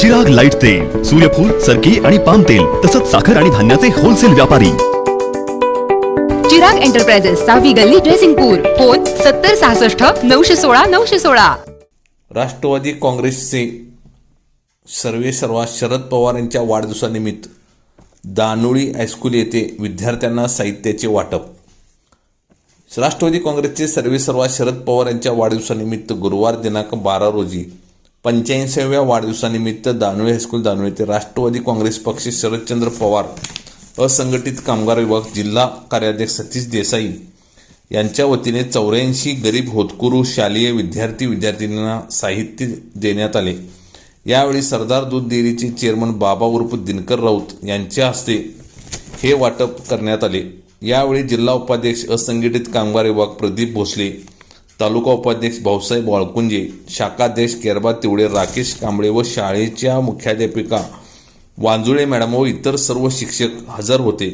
जग लाइट तेल सूर्यफूल सरकी आणि पाम तेल तसंच साखर आणि धान्याचे होलसेल व्यापारी. चिराग एंटरप्राइजेस सहावी गल्ली ड्रेसिंगपूर फोन सत्तर सहासष्ट नऊशे सोळा नऊशे सोळा. राष्ट्रवादी काँग्रेसचे सर्वे सर्वा शरद पवार यांच्या वाढदिवसानिमित्त दानोळी हायस्कूल येथे विद्यार्थ्यांना साहित्याचे वाटप. राष्ट्रवादी काँग्रेसचे सर्वे सर्वा शरद पवार यांच्या वाढदिवसानिमित्त गुरुवार दिनांक बारा रोजी पंच्याऐंसाव्या वाढदिवसानिमित्त दानवे हायस्कूल दानवे येथे राष्ट्रवादी काँग्रेस पक्ष शरदचंद्र पवार असंघटित कामगार विभाग जिल्हा कार्याध्यक्ष सतीश देसाई यांच्या वतीने चौऱ्याऐंशी गरीब होतकुरू शालेय विद्यार्थी विद्यार्थिनींना साहित्य देण्यात आले. यावेळी सरदार दूध डेअरीचे चेअरमन बाबा उर्फ दिनकर राऊत यांच्या हस्ते हे वाटप करण्यात आले. यावेळी जिल्हा उपाध्यक्ष असंघटित कामगार विभाग प्रदीप भोसले तालुका उपाध्यक्ष भाऊसाहेब वाळकुंजे शाखाध्यक्ष केरबा तिवडे राकेश कांबळे व शाळेच्या मुख्याध्यापिका वांजुळे मॅडम व इतर सर्व शिक्षक हजर होते.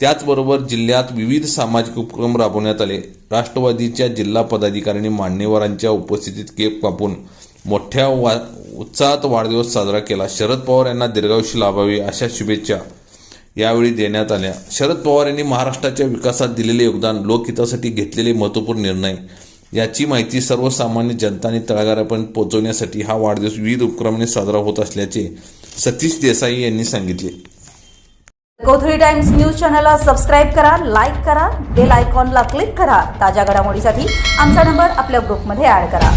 त्याचबरोबर जिल्ह्यात विविध सामाजिक उपक्रम राबवण्यात आले. राष्ट्रवादीच्या जिल्हा पदाधिकाऱ्यांनी मान्यवरांच्या उपस्थितीत केक कापून मोठ्या वा उत्साहात वाढदिवस साजरा केला. शरद पवार यांना दीर्घायुष्य लाभावे अशा शुभेच्छा यावेळी देण्यात आल्या. शरद पवार यांनी महाराष्ट्राच्या विकासात दिलेले योगदान लोकहितासाठी घेतलेले महत्त्वपूर्ण निर्णय याची माहिती सर्वसामान्य जनता आणि तळागाळापर्यंत पोहोचवण्यासाठी हा वाढदिवस विविध उपक्रमाने साजरा होत असल्याचे सतीश देसाई यांनी सांगितले. कोथळी टाइम्स न्यूज चॅनलला सबस्क्राईब करा लाईक करा बेल आयकॉनला क्लिक करा. ताज्या घडामोडीसाठी आमचा नंबर आपल्या ग्रुपमध्ये ऍड करा.